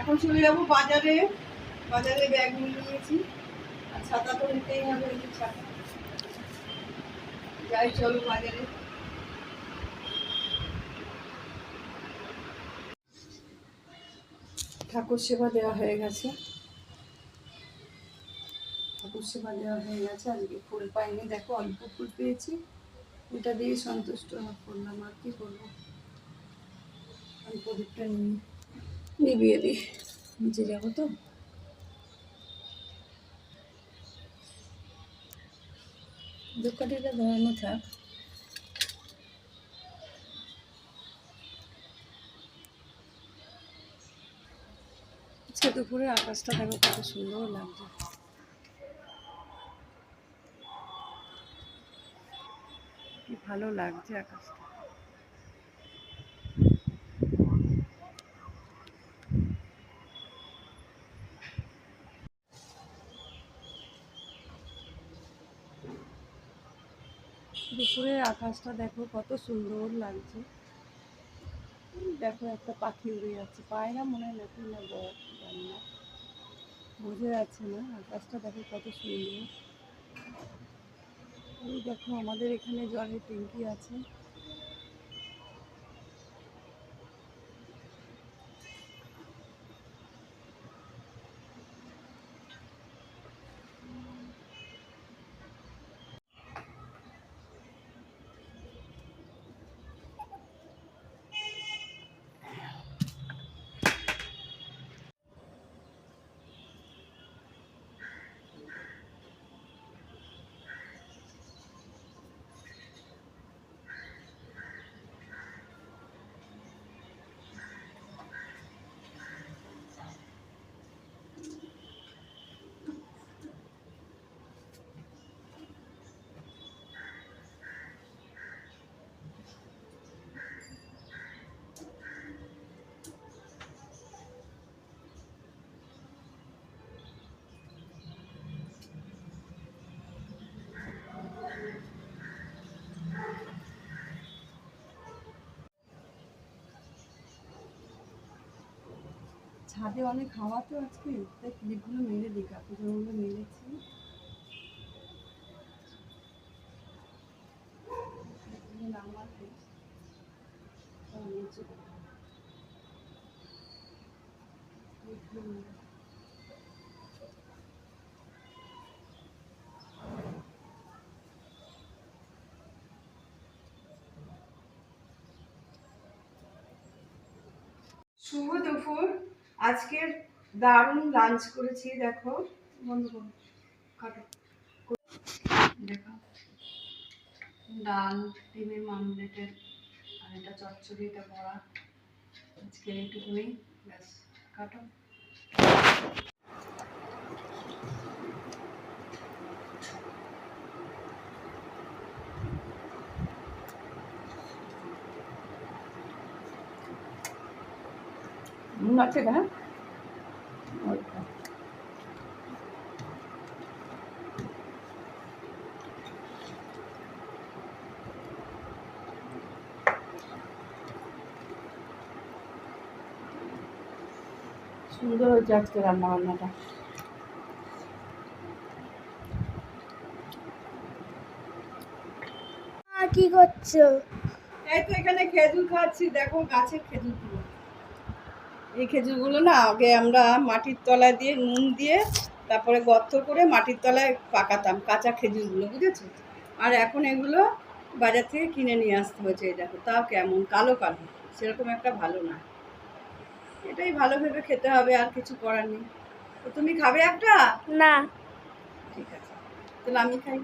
এখন চলে যাব বাজারে। বাজারে ব্যাগ নিয়ে নিয়েছি। আর ছাতা তো নিতেই হবে যাই চলো বাজারে। ঠাকুর সেবা দেওয়া হয়ে গেছে। ঠাকুর সেবা দেওয়া হয়ে গেছে। আজকে ফুল পাইনি। দেখো অল্প ফুল পেয়েছি। এটা দিয়ে সন্তুষ্ট। করলাম আর কি করব? আমি প্রদীপটা নিয়ে নিবিয়ে দিই। নিচে যাব তো। ধূপকাঠিটা ধরানো থাক। দুপুরে আকাশটা দেখো কত সুন্দর লাগছে। ভালো লাগছে আকাশটা। দুপুরের আকাশটা দেখো কত সুন্দর লাগছে। দেখো একটা পাখি উড়ে যাচ্ছে। পায়রা মনে হয় না জানি না। বোঝা যাচ্ছে না, আকাশটা দেখো কত সুন্দর। দেখো আমাদের এখানে জলের ট্যাঙ্কি আছে। ছাদে অনেক হাওয়া তো আজকে তাই ক্লিপগুলো মেরে দিই কাপড়গুলো মেরে- শুভ দুপুর। আজকের দারুণ লাঞ্চ করেছি, দেখো। বন্ধ কাটো। দেখো ডাল, ডিমের মামলেটের আর এটা চচ্চড়ি, এটা ভরা আজকে এইটুকুই ব্যাস, কাটো। নুন আছে কেন সুন্দর হয়েছে আজকে রান্না বান্নাটা। কি করছ? এই তো এখানে খেজুর খাচ্ছি দেখো গাছের খেজুরগুলো এই খেজুরগুলো না আগে আমরা মাটির তলায় দিয়ে নুন দিয়ে তারপরে গর্ত করে মাটির তলায় পাকাতাম কাঁচা খেজুরগুলো বুঝেছ? আর এখন এগুলো বাজার থেকে কিনে নিয়ে আসতে হয়েছে এই দেখো তাও কেমন কালো কালো সেরকম একটা ভালো না। এটাই ভালো ভেবে খেতে হবে আর কিছু করার নেই। তো তুমি খাবে একটা? না। ঠিক আছে। তাহলে আমি খাই।